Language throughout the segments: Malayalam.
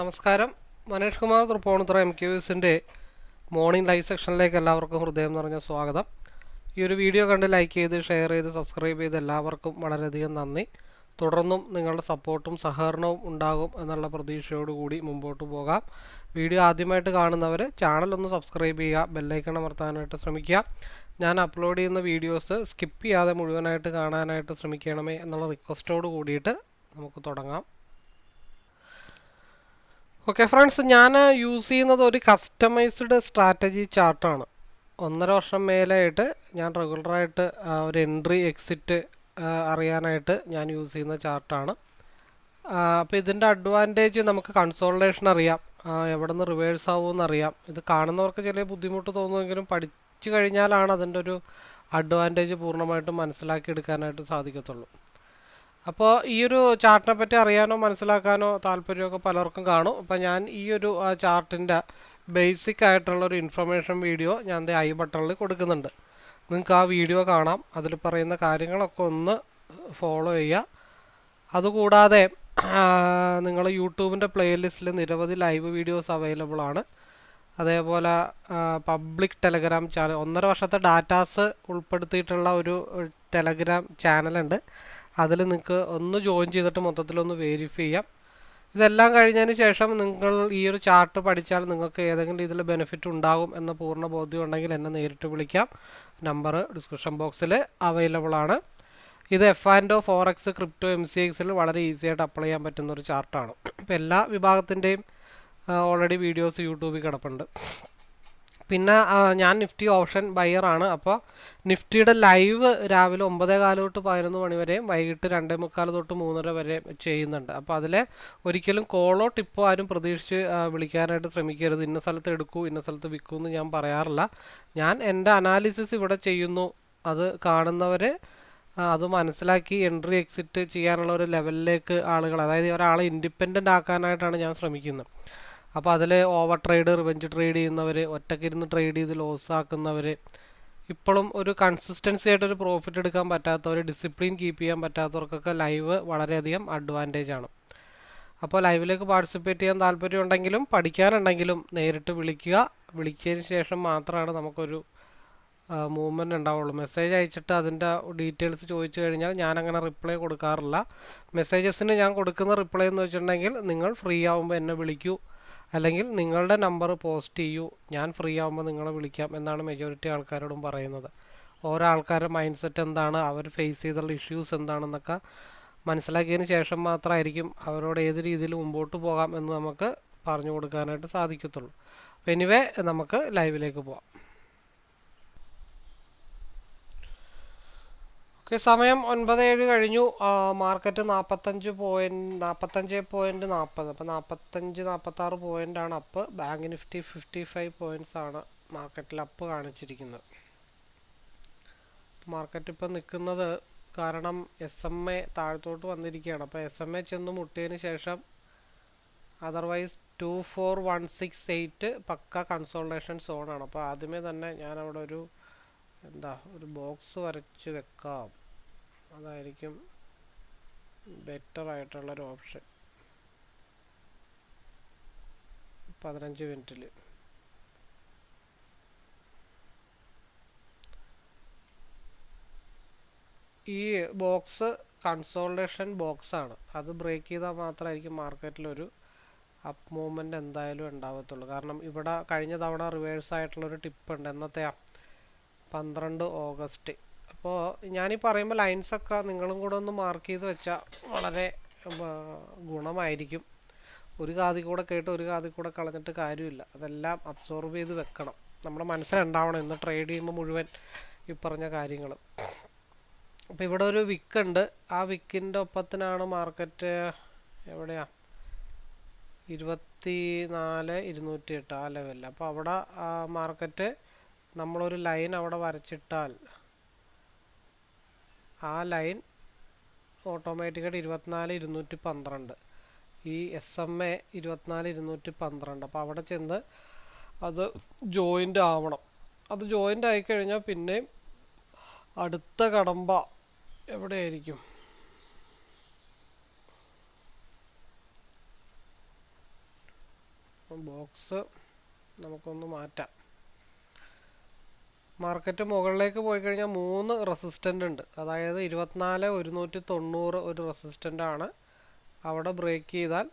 നമസ്കാരം. മനേഷ് കുമാർ തൃപ്പൂണിത്തുറ എം ക്യു എസിന്റെ മോർണിംഗ് ലൈവ് സെക്ഷനിലേക്ക് എല്ലാവർക്കും ഹൃദയം നിറഞ്ഞ സ്വാഗതം. ഈ ഒരു വീഡിയോ കണ്ട് ലൈക്ക് ചെയ്ത് ഷെയർ ചെയ്ത് സബ്സ്ക്രൈബ് ചെയ്ത് എല്ലാവർക്കും വളരെയധികം നന്ദി. തുടർന്നും നിങ്ങളുടെ സപ്പോർട്ടും സഹകരണവും ഉണ്ടാകും എന്നുള്ള പ്രതീക്ഷയോടുകൂടി മുമ്പോട്ട് പോകാം. വീഡിയോ ആദ്യമായിട്ട് കാണുന്നവർ ചാനൽ ഒന്ന് സബ്സ്ക്രൈബ് ചെയ്യുക ബെല്ലൈക്കൺ അമർത്താനായിട്ട് ശ്രമിക്കുക. ഞാൻ അപ്ലോഡ് ചെയ്യുന്ന വീഡിയോസ് സ്കിപ്പ് ചെയ്യാതെ മുഴുവനായിട്ട് കാണാനായിട്ട് ശ്രമിക്കണമേ എന്നുള്ള റിക്വസ്റ്റോട് കൂടിയിട്ട് നമുക്ക് തുടങ്ങാം. ഓക്കെ ഫ്രണ്ട്സ് ഞാൻ യൂസ് ചെയ്യുന്നത് ഒരു കസ്റ്റമൈസ്ഡ് സ്ട്രാറ്റജി ചാർട്ടാണ്. ഒന്നര വർഷം മേലായിട്ട് ഞാൻ റെഗുലറായിട്ട് ഒരു എൻട്രി എക്സിറ്റ് അറിയാനായിട്ട് ഞാൻ യൂസ് ചെയ്യുന്ന ചാർട്ടാണ്. അപ്പോൾ ഇതിന്റെ അഡ്വാന്റേജ് നമുക്ക് കൺസോൾട്ടേഷൻ അറിയാം. എവിടെ നിന്ന് റിവേഴ്സ് ആവുമെന്ന് അറിയാം. ഇത് കാണുന്നവർക്ക് ചില ബുദ്ധിമുട്ട് തോന്നുമെങ്കിലും പഠിച്ചു കഴിഞ്ഞാലാണ് അതിന്റെ ഒരു അഡ്വാന്റേജ് പൂർണമായിട്ടും മനസ്സിലാക്കി എടുക്കാനായിട്ട് സാധിക്കത്തുള്ളൂ. അപ്പോൾ ഈ ഒരു ചാർട്ടിനെ പറ്റി അറിയാനോ മനസ്സിലാക്കാനോ താല്പര്യമൊക്കെ പലർക്കും കാണും. അപ്പോൾ ഞാൻ ഈ ഒരു ചാർട്ടിന്റെ ബേസിക് ആയിട്ടുള്ള ഒരു ഇൻഫർമേഷൻ വീഡിയോ ഞാൻ ഐ ബട്ടണിൽ കൊടുക്കുന്നുണ്ട്. നിങ്ങൾക്ക് ആ വീഡിയോ കാണാം. അതിൽ പറയുന്ന കാര്യങ്ങളൊക്കെ ഒന്ന് ഫോളോ ചെയ്യുക. അതുകൂടാതെ നിങ്ങൾ യൂട്യൂബിന്റെ പ്ലേലിസ്റ്റിൽ നിരവധി ലൈവ് വീഡിയോസ് അവൈലബിൾ ആണ്. അതേപോലെ പബ്ലിക് ടെലഗ്രാം ചാനൽ ഒന്നര വർഷത്തെ ഡാറ്റാസ് ഉൾപ്പെടുത്തിയിട്ടുള്ള ഒരു ടെലഗ്രാം ചാനലുണ്ട് അതിൽ നിങ്ങൾക്ക് ഒന്ന് ജോയിൻ ചെയ്തിട്ട് മൊത്തത്തിലൊന്ന് വെരിഫൈ ചെയ്യാം. ഇതെല്ലാം കഴിഞ്ഞതിന് ശേഷം നിങ്ങൾ ഈ ഒരു ചാർട്ട് പഠിച്ചാൽ നിങ്ങൾക്ക് ഏതെങ്കിലും രീതിയിൽ ബെനിഫിറ്റ് ഉണ്ടാകും എന്ന പൂർണ ബോധ്യം ഉണ്ടെങ്കിൽ എന്നെ നേരിട്ട് വിളിക്കാം. നമ്പർ ഡിസ്ക്രിപ്ഷൻ ബോക്സിൽ അവൈലബിൾ ആണ്. ഇത് F and O forex crypto M C എക്സിൽ വളരെ ഈസി ആയിട്ട് അപ്ലൈ ചെയ്യാൻ പറ്റുന്ന ഒരു ചാർട്ടാണ് ഇപ്പോൾ എല്ലാ വിഭാഗത്തിന്റെയും ഓൾറെഡി വീഡിയോസ് യൂട്യൂബിൽ കിടപ്പുണ്ട്. പിന്നെ ഞാൻ നിഫ്റ്റി ഓപ്ഷൻ ബയ്യറാണ് അപ്പോൾ നിഫ്റ്റിയുടെ ലൈവ് രാവിലെ ഒമ്പതേ കാൽ തൊട്ട് പതിനൊന്ന് മണി വരെയും വൈകിട്ട് രണ്ടേ മുക്കാൽ തൊട്ട് മൂന്നര വരെ ചെയ്യുന്നുണ്ട്. അപ്പോൾ അതിൽ ഒരിക്കലും കോളോ ടിപ്പോ ആരും പ്രതീക്ഷിച്ച് വിളിക്കാനായിട്ട് ശ്രമിക്കരുത്. ഇന്ന സ്ഥലത്ത് എടുക്കൂ ഇന്ന സ്ഥലത്ത് വിൽക്കൂ എന്ന് ഞാൻ പറയാറില്ല. ഞാൻ എന്റെ അനാലിസിസ് ഇവിടെ ചെയ്യുന്നു. അത് കാണുന്നവർ അത് മനസ്സിലാക്കി എൻട്രി എക്സിറ്റ് ചെയ്യാനുള്ള ഒരു ലെവലിലേക്ക് ആളുകൾ അതായത് ഒരാളെ ഇൻഡിപെൻഡന്റ് ആക്കാനായിട്ടാണ് ഞാൻ ശ്രമിക്കുന്നത്. അപ്പോൾ അതിൽ ഓവർ ട്രേഡ് റിവെഞ്ച് ട്രേഡ് ചെയ്യുന്നവർ ഒറ്റക്കിരുന്ന് ട്രേഡ് ചെയ്ത് ലോസ് ആക്കുന്നവർ ഇപ്പോഴും ഒരു കൺസിസ്റ്റൻസി ആയിട്ട് ഒരു പ്രോഫിറ്റ് എടുക്കാൻ പറ്റാത്തവർ ഡിസിപ്ലിൻ കീപ്പ് ചെയ്യാൻ പറ്റാത്തവർക്കൊക്കെ ലൈവ് വളരെയധികം അഡ്വാന്റേജ് ആണ്. അപ്പോൾ ലൈവിലേക്ക് പാർട്ടിസിപ്പേറ്റ് ചെയ്യാൻ താല്പര്യമുണ്ടെങ്കിലും പഠിക്കാനുണ്ടെങ്കിലും നേരിട്ട് വിളിക്കുക. വിളിച്ചതിന് ശേഷം മാത്രമാണ് നമുക്കൊരു മൂവ്മെന്റ് ഉണ്ടാവുള്ളൂ. മെസ്സേജ് അയച്ചിട്ട് അതിന്റെ ഡീറ്റെയിൽസ് ചോദിച്ചു കഴിഞ്ഞാൽ ഞാനങ്ങനെ റിപ്ലൈ കൊടുക്കാറില്ല. മെസ്സേജസിന് ഞാൻ കൊടുക്കുന്ന റിപ്ലൈ എന്ന് വെച്ചിട്ടുണ്ടെങ്കിൽ നിങ്ങൾ ഫ്രീ ആവുമ്പോൾ എന്നെ വിളിക്കൂ. അല്ലെങ്കിൽ നിങ്ങളുടെ നമ്പർ പോസ്റ്റ് ചെയ്യൂ. ഞാൻ ഫ്രീ ആകുമ്പോൾ നിങ്ങളെ വിളിക്കാം എന്നാണ് മെജോറിറ്റി ആൾക്കാരോടും പറയുന്നത്. ഓരോ ആൾക്കാരുടെ മൈൻഡ് സെറ്റ് എന്താണ്? അവർ ഫേസ് ചെയ്തുള്ള ഇഷ്യൂസ് എന്താണെന്നൊക്കെ മനസ്സിലാക്കിയതിന് ശേഷം മാത്രമായിരിക്കും അവരോട് ഏത് രീതിയിൽ മുമ്പോട്ട് പോകാം എന്ന് നമുക്ക് പറഞ്ഞു കൊടുക്കാനായിട്ട് സാധിക്കത്തുള്ളൂ. അപ്പോൾ എനിവേ നമുക്ക് ലൈവിലേക്ക് പോവാം. ഓക്കെ സമയം ഒൻപത് ഏഴ് കഴിഞ്ഞു മാർക്കറ്റ് നാൽപ്പത്തഞ്ച് പോയിന്റ് നാൽപ്പത്തഞ്ച് പോയിന്റ് നാൽപ്പത് അപ്പോൾ നാൽപ്പത്തഞ്ച് നാൽപ്പത്താറ് പോയിന്റാണ് up bank Nifty fifty five points ആണ് മാർക്കറ്റിൽ അപ്പ് കാണിച്ചിരിക്കുന്നത്. മാർക്കറ്റ് ഇപ്പോൾ നിൽക്കുന്നത് കാരണം എസ് എം എ താഴത്തോട്ട് വന്നിരിക്കുകയാണ്. അപ്പോൾ എസ് എം എ ചെന്ന് മുട്ടിയതിന് ശേഷം otherwise two four one six eight പക്ക കൺസോൾട്ടേഷൻ സോണാണ് അപ്പോൾ ആദ്യമേ തന്നെ ഞാനവിടെ ഒരു എന്താ ഒരു ബോക്സ് വരച്ച് വെക്കാം. അതായിരിക്കും ബെറ്റർ ആയിട്ടുള്ളൊരു ഓപ്ഷൻ പതിനഞ്ച് മിനിറ്റിൽ ഈ ബോക്സ് കൺസോൾട്ടേഷൻ ബോക്സാണ് അത് ബ്രേക്ക് ചെയ്താൽ മാത്രമായിരിക്കും മാർക്കറ്റിലൊരു അപ്പ് മൂവ്മെന്റ് എന്തായാലും ഉണ്ടാവത്തുള്ളൂ. കാരണം ഇവിടെ കഴിഞ്ഞ തവണ റിവേഴ്സ് ആയിട്ടുള്ളൊരു ടിപ്പ് ഉണ്ട്. എന്നത്തെയാണ് പന്ത്രണ്ട് ഓഗസ്റ്റ്. അപ്പോൾ ഞാനീ പറയുമ്പോൾ ലൈൻസൊക്കെ നിങ്ങളും കൂടെ ഒന്ന് മാർക്ക് ചെയ്ത് വെച്ചാൽ വളരെ ഗുണമായിരിക്കും. ഒരു കാതിൽ കൂടെ കേട്ട് ഒരു കാതിൽ കൂടെ കളഞ്ഞിട്ട് കാര്യമില്ല. അതെല്ലാം അബ്സോർബ് ചെയ്ത് വെക്കണം. നമ്മുടെ മനസ്സിലുണ്ടാവണം ഇന്ന് ട്രേഡ് ചെയ്യുമ്പോൾ മുഴുവൻ ഈ പറഞ്ഞ കാര്യങ്ങൾ അപ്പോൾ ഇവിടെ ഒരു വിക്ക് ഉണ്ട്. ആ വിക്കിന്റെ ഒപ്പത്തിനാണ് മാർക്കറ്റ് എവിടെയാ? ഇരുപത്തി നാല് ഇരുന്നൂറ്റി എട്ട് ആ ലെവലിൽ അപ്പോൾ അവിടെ മാർക്കറ്റ് നമ്മളൊരു ലൈൻ അവിടെ വരച്ചിട്ടാൽ ആ ലൈൻ ഓട്ടോമാറ്റിക്കായിട്ട് ഇരുപത്തിനാല് ഇരുന്നൂറ്റി പന്ത്രണ്ട്. ഈ എസ് എം എ ഇരുപത്തിനാല് ഇരുന്നൂറ്റി പന്ത്രണ്ട്. അപ്പോൾ അവിടെ ചെന്ന് അത് ജോയിന്റ് ആവണം. അത് ജോയിന്റ് ആയിക്കഴിഞ്ഞാൽ പിന്നെയും അടുത്ത കടമ്പ എവിടെയായിരിക്കും? ബോക്സ് നമുക്കൊന്ന് മാറ്റാം. മാർക്കറ്റ് മുകളിലേക്ക് പോയി കഴിഞ്ഞാൽ മൂന്ന് റെസിസ്റ്റന്റ് ഉണ്ട്. അതായത് ഇരുപത്തിനാല് ഒരുന്നൂറ്റി തൊണ്ണൂറ് ഒരു ആണ്. അവിടെ ബ്രേക്ക് ചെയ്താൽ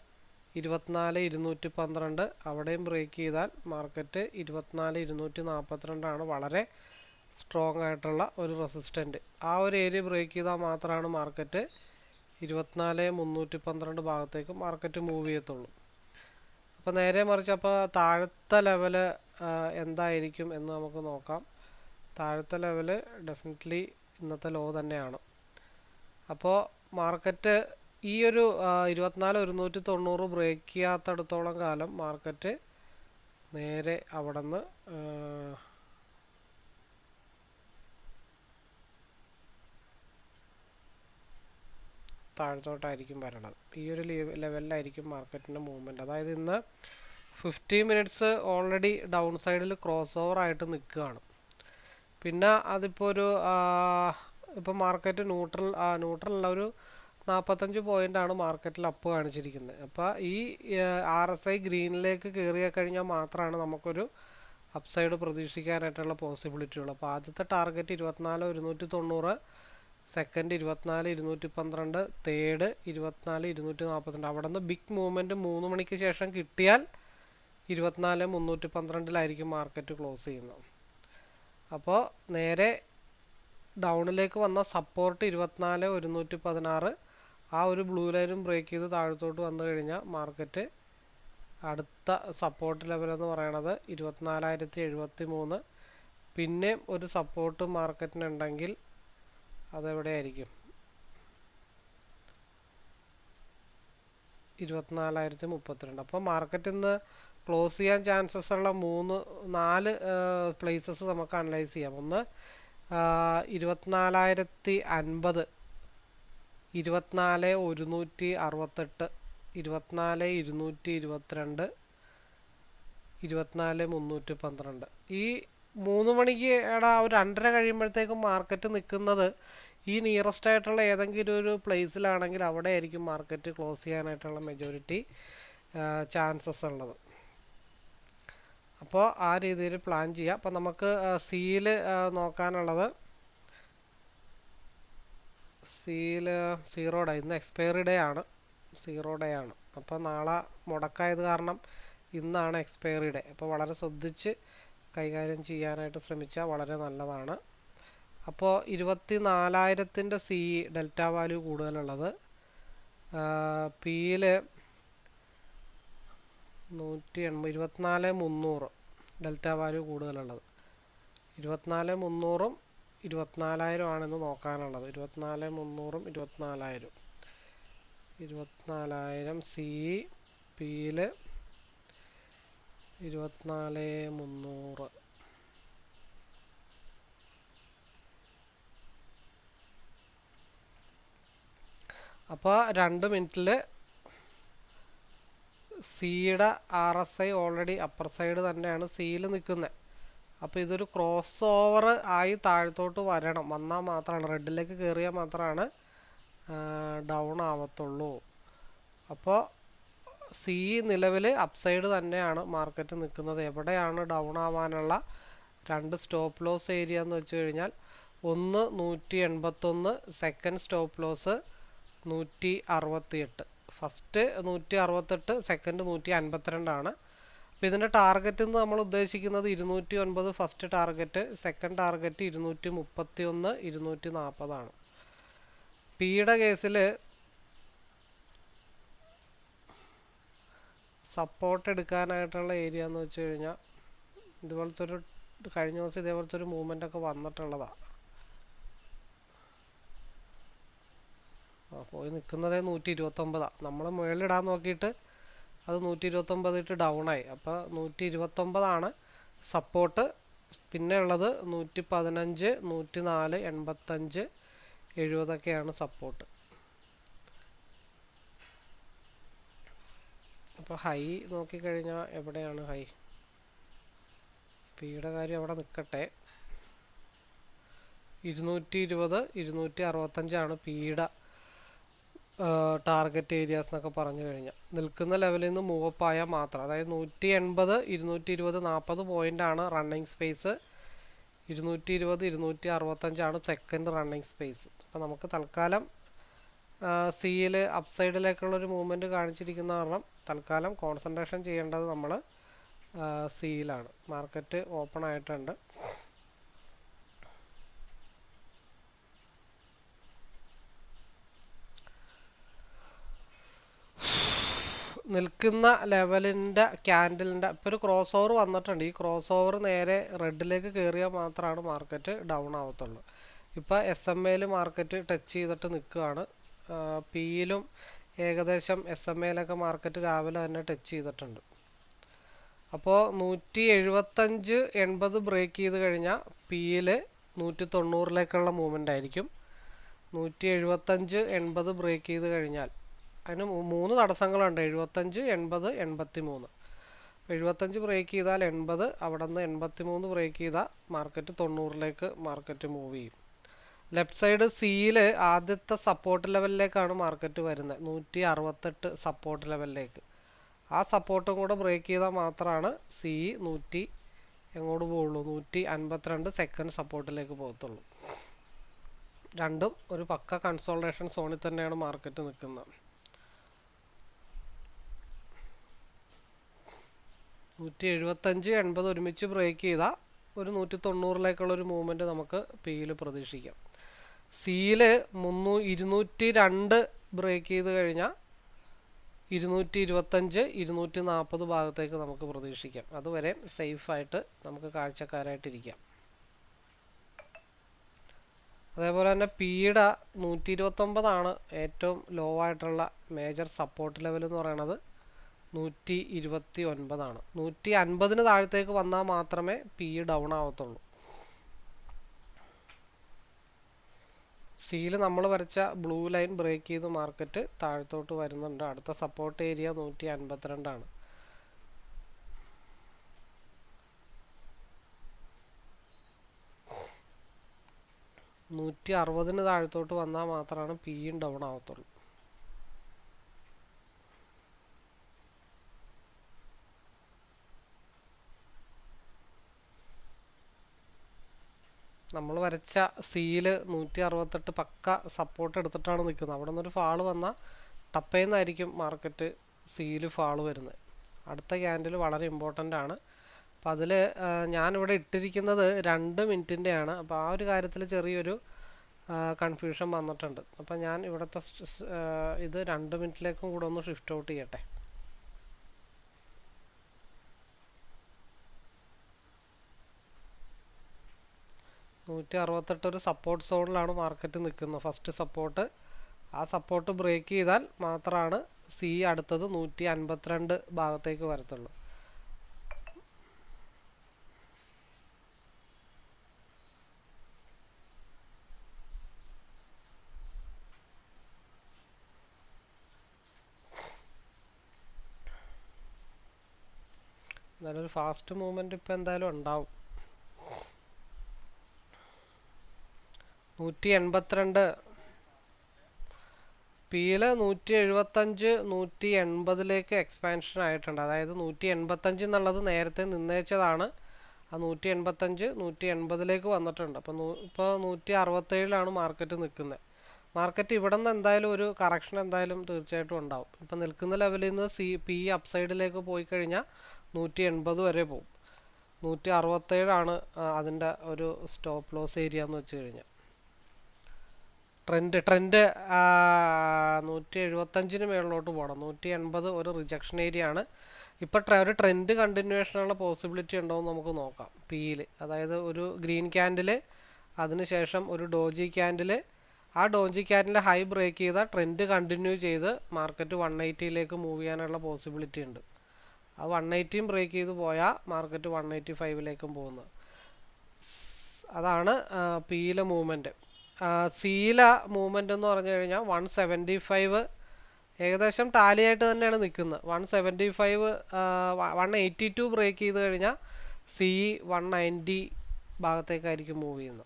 ഇരുപത്തിനാല് ഇരുന്നൂറ്റി പന്ത്രണ്ട്. അവിടെയും ബ്രേക്ക് ചെയ്താൽ മാർക്കറ്റ് ഇരുപത്തിനാല് ഇരുന്നൂറ്റി നാൽപ്പത്തിരണ്ടാണ് വളരെ സ്ട്രോങ് ആയിട്ടുള്ള ഒരു റെസിസ്റ്റന്റ്. ആ ഒരു ഏരിയ ബ്രേക്ക് ചെയ്താൽ മാത്രമാണ് മാർക്കറ്റ് ഇരുപത്തിനാല് മുന്നൂറ്റി പന്ത്രണ്ട് ഭാഗത്തേക്ക് മാർക്കറ്റ് മൂവ് ചെയ്യത്തുള്ളൂ. അപ്പോൾ നേരെ മറിച്ച് അപ്പോൾ താഴത്തെ ലെവൽ എന്തായിരിക്കും എന്ന് നമുക്ക് നോക്കാം. താഴത്തെ ലെവൽ ഡെഫിനറ്റ്ലി ഇന്നത്തെ ലോ തന്നെയാണ്. അപ്പോൾ മാർക്കറ്റ് ഈ ഒരു ഇരുപത്തിനാല് ഒരുന്നൂറ്റി തൊണ്ണൂറ് ബ്രേക്ക് ചെയ്യാത്തടത്തോളം കാലം മാർക്കറ്റ് നേരെ അവിടെ നിന്ന് താഴത്തോട്ടായിരിക്കും വരണത്. ഈ ഒരു ലെവലിലായിരിക്കും മാർക്കറ്റിന്റെ മൂവ്മെന്റ് അതായത് ഇന്ന് ഫിഫ്റ്റി മിനിറ്റ്സ് ഓൾറെഡി ഡൗൺ സൈഡിൽ ക്രോസ് ഓവർ ആയിട്ട് നിൽക്കുകയാണ്. പിന്നെ അതിപ്പോൾ ഒരു ഇപ്പോൾ മാർക്കറ്റ് ന്യൂട്രൽ ഉള്ള ഒരു നാൽപ്പത്തഞ്ച് പോയിന്റാണ് മാർക്കറ്റിൽ അപ്പ് കാണിച്ചിരിക്കുന്നത് അപ്പോൾ ഈ ആർ എസ് ഐ ഗ്രീനിലേക്ക് കയറിയ കഴിഞ്ഞാൽ മാത്രമാണ് നമുക്കൊരു അപ്സൈഡ് പ്രതീക്ഷിക്കാനായിട്ടുള്ള പോസിബിലിറ്റി ഉള്ളൂ അപ്പോൾ ആദ്യത്തെ ടാർഗറ്റ് ഇരുപത്തിനാല് ഒരുന്നൂറ്റി തൊണ്ണൂറ് സെക്കൻഡ് ഇരുപത്തിനാല് ഇരുന്നൂറ്റി പന്ത്രണ്ട് തേർഡ് ഇരുപത്തിനാല് ഇരുന്നൂറ്റി നാൽപ്പത്തിരണ്ട് അവിടെ നിന്ന് ബിഗ് മൂവ്മെന്റ് മൂന്ന് മണിക്ക് ശേഷം കിട്ടിയാൽ ഇരുപത്തിനാല് മുന്നൂറ്റി പന്ത്രണ്ടിലായിരിക്കും മാർക്കറ്റ് ക്ലോസ് ചെയ്യുന്നത്. അപ്പോൾ നേരെ ഡൗണിലേക്ക് വന്ന സപ്പോർട്ട് ഇരുപത്തിനാല് ഒരുന്നൂറ്റി പതിനാറ് ആ ഒരു ബ്ലൂ ലൈനും ബ്രേക്ക് ചെയ്ത് താഴത്തോട്ട് വന്നു കഴിഞ്ഞാൽ മാർക്കറ്റ് അടുത്ത സപ്പോർട്ട് ലെവൽ എന്ന് പറയണത് ഇരുപത്തിനാലായിരത്തി എഴുപത്തി മൂന്ന് പിന്നെയും ഒരു സപ്പോർട്ട് മാർക്കറ്റിനുണ്ടെങ്കിൽ അതെവിടെയായിരിക്കും? ഇരുപത്തിനാലായിരത്തി മുപ്പത്തിരണ്ട് അപ്പോൾ മാർക്കറ്റ് ഇന്ന് ക്ലോസ് ചെയ്യാൻ ചാൻസസ് ഉള്ള മൂന്ന് നാല് പ്ലേസസ് നമുക്ക് അനലൈസ് ചെയ്യാം. ഒന്ന് ഇരുപത്തിനാലായിരത്തി അൻപത് ഇരുപത്തിനാല് ഒരുന്നൂറ്റി അറുപത്തെട്ട് ഇരുപത്തിനാല് ഇരുന്നൂറ്റി ഇരുപത്തിരണ്ട് ഇരുപത്തിനാല് മുന്നൂറ്റി പന്ത്രണ്ട്. ഈ മൂന്ന് മണിക്ക് എടാ ഒരു രണ്ടര കഴിയുമ്പോഴത്തേക്കും മാർക്കറ്റ് നിൽക്കുന്നത് ഈ നിയറസ്റ്റ് ആയിട്ടുള്ള ഏതെങ്കിലും ഒരു പ്ലേസിലാണെങ്കിൽ അവിടെ ആയിരിക്കും മാർക്കറ്റ് ക്ലോസ് ചെയ്യാനായിട്ടുള്ള മെജോറിറ്റി ചാൻസസ് ഉള്ളത്. അപ്പോൾ ആ രീതിയിൽ പ്ലാൻ ചെയ്യാം. അപ്പോൾ നമുക്ക് സീൽ നോക്കാനുള്ളത്. സീൽ സീറോ ഡേ ഇന്ന് എക്സ്പയറി ഡേ ആണ്. സീറോ ഡേ ആണ്. അപ്പോൾ നാളെ മുടക്കായത് കാരണം ഇന്നാണ് എക്സ്പയറി ഡേ അപ്പോൾ വളരെ ശ്രദ്ധിച്ച് കൈകാര്യം ചെയ്യാനായിട്ട് ശ്രമിച്ചാൽ വളരെ നല്ലതാണ്. അപ്പോൾ ഇരുപത്തി നാലായിരത്തിന്റെ സി ഡെൽറ്റ വാല്യൂ കൂടുതലുള്ളത് പിയിൽ നൂറ്റി എൺപത് ഇരുപത്തിനാല് മുന്നൂറ് ഡെൽറ്റ വാല്യൂ കൂടുതലുള്ളത്. ഇരുപത്തിനാല് മുന്നൂറും ഇരുപത്തിനാലായിരം ആണെന്ന് നോക്കാനുള്ളത്. ഇരുപത്തിനാല് മുന്നൂറും ഇരുപത്തിനാലായിരം. ഇരുപത്തിനാലായിരം സി പിയിൽ ഇരുപത്തിനാല് മുന്നൂറ്. അപ്പോൾ രണ്ട് മിനിറ്റിൽ സിയുടെ R S I already upper side തന്നെയാണ് സിയിൽ നിൽക്കുന്നത് അപ്പോൾ ഇതൊരു ക്രോസ് ഓവർ ആയി താഴത്തോട്ട് വരണം. വന്നാൽ മാത്രമാണ് റെഡിലേക്ക് കയറിയാൽ മാത്രമാണ് ഡൗൺ ആവത്തുള്ളൂ. അപ്പോൾ സി നിലവിൽ അപ്സൈഡ് തന്നെയാണ് മാർക്കറ്റ് നിൽക്കുന്നത് എവിടെയാണ് ഡൗൺ ആവാനുള്ള രണ്ട് സ്റ്റോപ്പ് ലോസ് ഏരിയ എന്ന് വെച്ച് കഴിഞ്ഞാൽ ഒന്ന് നൂറ്റി എൺപത്തൊന്ന് സെക്കൻഡ് സ്റ്റോപ്പ് ലോസ് നൂറ്റി അറുപത്തിയെട്ട്. ഫസ്റ്റ് നൂറ്റി അറുപത്തെട്ട് സെക്കൻഡ് നൂറ്റി അൻപത്തിരണ്ടാണ് അപ്പോൾ ഇതിന്റെ ടാർഗറ്റ് എന്ന് നമ്മൾ ഉദ്ദേശിക്കുന്നത് ഇരുന്നൂറ്റി ഒൻപത് ഫസ്റ്റ് ടാർഗറ്റ് സെക്കൻഡ് ടാർഗറ്റ് ഇരുന്നൂറ്റി മുപ്പത്തി ഒന്ന് ഇരുന്നൂറ്റി നാൽപ്പതാണ് പിയുടെ കേസിൽ സപ്പോർട്ട് എടുക്കാനായിട്ടുള്ള ഏരിയ എന്ന് വെച്ച് കഴിഞ്ഞാൽ ഇതുപോലത്തെ ഒരു കഴിഞ്ഞ ദിവസം ഇതേപോലത്തെ ഒരു മൂവ്മെന്റ് ഒക്കെ വന്നിട്ടുള്ളതാണ് പോയി നിൽക്കുന്നത് നൂറ്റി ഇരുപത്തൊമ്പതാണ് നമ്മൾ മുകളിലിടാൻ നോക്കിയിട്ട് അത് നൂറ്റി ഇരുപത്തൊമ്പത് ഇട്ട് ഡൗൺ ആയി അപ്പോൾ നൂറ്റി ഇരുപത്തൊമ്പതാണ് സപ്പോർട്ട്. പിന്നെ ഉള്ളത് നൂറ്റി പതിനഞ്ച് നൂറ്റി നാല് എൺപത്തഞ്ച് എഴുപതൊക്കെയാണ് സപ്പോർട്ട്. അപ്പോൾ ഹൈ നോക്കിക്കഴിഞ്ഞാൽ എവിടെയാണ് ഹൈ? പിയുടെ കാര്യം അവിടെ നിൽക്കട്ടെ ഇരുന്നൂറ്റി ഇരുപത് ഇരുന്നൂറ്റി അറുപത്തഞ്ചാണ് പിയുടെ ടാർഗറ്റ് ഏരിയാസ് എന്നൊക്കെ പറഞ്ഞു കഴിഞ്ഞാൽ നിൽക്കുന്ന ലെവലിൽ നിന്ന് മൂവപ്പ് ആയാൽ മാത്രം. അതായത് നൂറ്റി എൺപത് ഇരുന്നൂറ്റി ഇരുപത് നാൽപ്പത് പോയിന്റാണ് റണ്ണിങ് സ്പേസ് ഇരുന്നൂറ്റി ഇരുപത് ഇരുന്നൂറ്റി അറുപത്തഞ്ചാണ് സെക്കൻഡ് റണ്ണിങ് സ്പേസ് അപ്പോൾ നമുക്ക് തൽക്കാലം സിയിൽ അപ്സൈഡിലേക്കുള്ളൊരു മൂവ്മെന്റ് കാണിച്ചിരിക്കുന്ന കാരണം തൽക്കാലം കോൺസെൻട്രേഷൻ ചെയ്യേണ്ടത് നമ്മൾ സിയിലാണ് മാർക്കറ്റ് ഓപ്പൺ ആയിട്ടുണ്ട്. നിൽക്കുന്ന ലെവലിന്റെ ക്യാൻഡലിന്റെ ഇപ്പോൾ ഒരു ക്രോസ് ഓവർ വന്നിട്ടുണ്ട്. ഈ ക്രോസ് ഓവർ നേരെ റെഡിലേക്ക് കയറിയാൽ മാത്രമാണ് മാർക്കറ്റ് ഡൗൺ ആവത്തുള്ളൂ. ഇപ്പോൾ എസ് എം എയിൽ മാർക്കറ്റ് ടച്ച് ചെയ്തിട്ട് നിൽക്കുകയാണ്. പിയിലും ഏകദേശം എസ് എം എയിലൊക്കെ മാർക്കറ്റ് രാവിലെ തന്നെ ടച്ച് ചെയ്തിട്ടുണ്ട്. അപ്പോൾ നൂറ്റി എഴുപത്തഞ്ച് എൺപത് ബ്രേക്ക് ചെയ്ത് കഴിഞ്ഞാൽ പിയിൽ നൂറ്റി തൊണ്ണൂറിലേക്കുള്ള മൂവ്മെന്റ് ആയിരിക്കും. നൂറ്റി എഴുപത്തഞ്ച് എൺപത് ബ്രേക്ക് ചെയ്ത് കഴിഞ്ഞാൽ അതിന് മൂന്ന് തടസ്സങ്ങളുണ്ട്. എഴുപത്തഞ്ച് എൺപത് എൺപത്തി മൂന്ന് എഴുപത്തഞ്ച് ബ്രേക്ക് ചെയ്താൽ എൺപത് അവിടെ നിന്ന് എൺപത്തി മൂന്ന് ബ്രേക്ക് ചെയ്താൽ മാർക്കറ്റ് തൊണ്ണൂറിലേക്ക് മാർക്കറ്റ് മൂവ് ചെയ്യും. ലെഫ്റ്റ് സൈഡ് സിയിൽ ആദ്യത്തെ സപ്പോർട്ട് ലെവലിലേക്കാണ് മാർക്കറ്റ് വരുന്നത്. നൂറ്റി അറുപത്തെട്ട് സപ്പോർട്ട് ലെവലിലേക്ക് ആ സപ്പോർട്ടും കൂടെ ബ്രേക്ക് ചെയ്താൽ മാത്രമാണ് സി നൂറ്റി എങ്ങോട്ട് പോവുള്ളൂ? നൂറ്റി അൻപത്തിരണ്ട് സെക്കൻഡ് സപ്പോർട്ടിലേക്ക് പോകത്തുള്ളൂ. രണ്ടും ഒരു പക്ക കൺസോൾട്ടേഷൻ സോണിൽ തന്നെയാണ് മാർക്കറ്റ് നിൽക്കുന്നത്. നൂറ്റി എഴുപത്തഞ്ച് എൺപത് ഒരുമിച്ച് ബ്രേക്ക് ചെയ്താൽ ഒരു നൂറ്റി തൊണ്ണൂറിലേക്കുള്ള ഒരു മൂവ്മെന്റ് നമുക്ക് പിയിൽ പ്രതീക്ഷിക്കാം. സിയിൽ മുന്നൂ ഇരുന്നൂറ്റി രണ്ട് ബ്രേക്ക് ചെയ്ത് കഴിഞ്ഞാൽ ഇരുന്നൂറ്റി ഇരുപത്തഞ്ച് ഇരുന്നൂറ്റി നാൽപ്പത് ഭാഗത്തേക്ക് നമുക്ക് പ്രതീക്ഷിക്കാം. അതുവരെ സേഫായിട്ട് നമുക്ക് കാഴ്ചക്കാരായിട്ടിരിക്കാം. അതേപോലെ തന്നെ പീഡ നൂറ്റി ഇരുപത്തൊമ്പതാണ് ഏറ്റവും ലോ ആയിട്ടുള്ള മേജർ സപ്പോർട്ട് ലെവൽ എന്ന് പറയുന്നത് നൂറ്റി ഇരുപത്തി ഒൻപതാണ് നൂറ്റി അൻപതിന് താഴത്തേക്ക് വന്നാൽ മാത്രമേ പി ഡൗൺ ആവത്തുള്ളൂ. സിയിൽ നമ്മൾ വരച്ച ബ്ലൂ ലൈൻ ബ്രേക്ക് ചെയ്ത് മാർക്കറ്റ് താഴത്തോട്ട് വരുന്നുണ്ട്. അടുത്ത സപ്പോർട്ട് ഏരിയ നൂറ്റി അൻപത്തിരണ്ടാണ് നൂറ്റി അറുപതിന് താഴത്തോട്ട് വന്നാൽ മാത്രമാണ് പിയും ഡൗൺ ആവത്തുള്ളൂ. നമ്മൾ വരച്ച സീൽ നൂറ്റി അറുപത്തെട്ട് പക്ക സപ്പോർട്ട് എടുത്തിട്ടാണ് നിൽക്കുന്നത്. അവിടെ നിന്നൊരു ഫാൾ വന്നാൽ ടപ്പേന്നായിരിക്കും മാർക്കറ്റ് സീൽ ഫാൾ വരുന്നത്. അടുത്ത ക്യാൻഡിൽ വളരെ ഇമ്പോർട്ടന്റ് ആണ്. അപ്പോൾ അതിൽ ഞാനിവിടെ ഇട്ടിരിക്കുന്നത് രണ്ട് മിനിറ്റിന്റെയാണ് അപ്പോൾ ആ ഒരു കാര്യത്തിൽ ചെറിയൊരു കൺഫ്യൂഷൻ വന്നിട്ടുണ്ട്. അപ്പോൾ ഞാൻ ഇവിടുത്തെ ഇത് രണ്ട് മിനിറ്റിലേക്കും കൂടെ ഒന്ന് ഷിഫ്റ്റ് ഔട്ട് ചെയ്യട്ടെ. നൂറ്റി അറുപത്തെട്ട് ഒരു സപ്പോർട്ട് സോണിലാണ് മാർക്കറ്റ് നിൽക്കുന്നത്. ഫസ്റ്റ് സപ്പോർട്ട് ആ സപ്പോർട്ട് ബ്രേക്ക് ചെയ്താൽ മാത്രമാണ് സി അടുത്തത് നൂറ്റി അൻപത്തിരണ്ട് ഭാഗത്തേക്ക് വരത്തുള്ളൂ. എന്നാലും ഒരു ഫാസ്റ്റ് മൂവ്മെന്റ് ഇപ്പോൾ എന്തായാലും ഉണ്ടാവും. നൂറ്റി എൺപത്തിരണ്ട് പിയിൽ നൂറ്റി എഴുപത്തഞ്ച് നൂറ്റി എൺപതിലേക്ക് എക്സ്പാൻഷൻ ആയിട്ടുണ്ട്. അതായത് നൂറ്റി എൺപത്തഞ്ച് എന്നുള്ളത് നേരത്തെ നിന്നേച്ചതാണ് ആ നൂറ്റി എൺപത്തഞ്ച് നൂറ്റി എൺപതിലേക്ക് വന്നിട്ടുണ്ട്. അപ്പോൾ ഇപ്പോൾ നൂറ്റി അറുപത്തേഴിലാണ് മാർക്കറ്റ് നിൽക്കുന്നത് മാർക്കറ്റ് ഇവിടെ നിന്ന് എന്തായാലും ഒരു കറക്ഷൻ എന്തായാലും തീർച്ചയായിട്ടും ഉണ്ടാവും. ഇപ്പം നിൽക്കുന്ന ലെവലിൽ നിന്ന് സി പി അപ്സൈഡിലേക്ക് പോയി കഴിഞ്ഞാൽ നൂറ്റി എൺപത് വരെ പോകും നൂറ്റി അറുപത്തേഴാണ് അതിന്റെ ഒരു സ്റ്റോപ്പ് ലോസ് ഏരിയ എന്ന് വെച്ച് കഴിഞ്ഞാൽ ട്രെൻഡ് ട്രെൻഡ് നൂറ്റി എഴുപത്തഞ്ചിന് മേളിലോട്ട് പോകണം നൂറ്റി എൺപത് ഒരു റിജക്ഷൻ ഏരിയ ആണ്. ഇപ്പോൾ ഒരു ട്രെൻഡ് കണ്ടിന്യൂഷനുള്ള പോസിബിലിറ്റി ഉണ്ടോ എന്ന് നമുക്ക് നോക്കാം. പിയിൽ അതായത് ഒരു ഗ്രീൻ ക്യാൻഡിൽ അതിനുശേഷം ഒരു ഡോജി ക്യാൻഡിൽ ആ ഡോജി ക്യാൻഡിൽ ഹൈ ബ്രേക്ക് ചെയ്താൽ ട്രെൻഡ് കണ്ടിന്യൂ ചെയ്ത് മാർക്കറ്റ് വൺ എയ്റ്റിയിലേക്ക് മൂവ് ചെയ്യാനുള്ള പോസിബിലിറ്റി ഉണ്ട്. ആ വൺ എയ്റ്റിയും ബ്രേക്ക് ചെയ്ത് പോയാൽ മാർക്കറ്റ് വൺ എയ്റ്റി ഫൈവിലേക്കും പോകുന്നത്. അതാണ് പിയിലെ മൂവ്മെന്റ് സിയില മൂവ്മെന്റ് എന്ന് പറഞ്ഞു കഴിഞ്ഞാൽ വൺ സെവന്റി ഫൈവ് ഏകദേശം ടാലിയായിട്ട് തന്നെയാണ് നിൽക്കുന്നത്. One seventy five one eighty two break ചെയ്ത് കഴിഞ്ഞാൽ സി വൺ നയന്റി ഭാഗത്തേക്കായിരിക്കും മൂവ് ചെയ്യുന്നത്.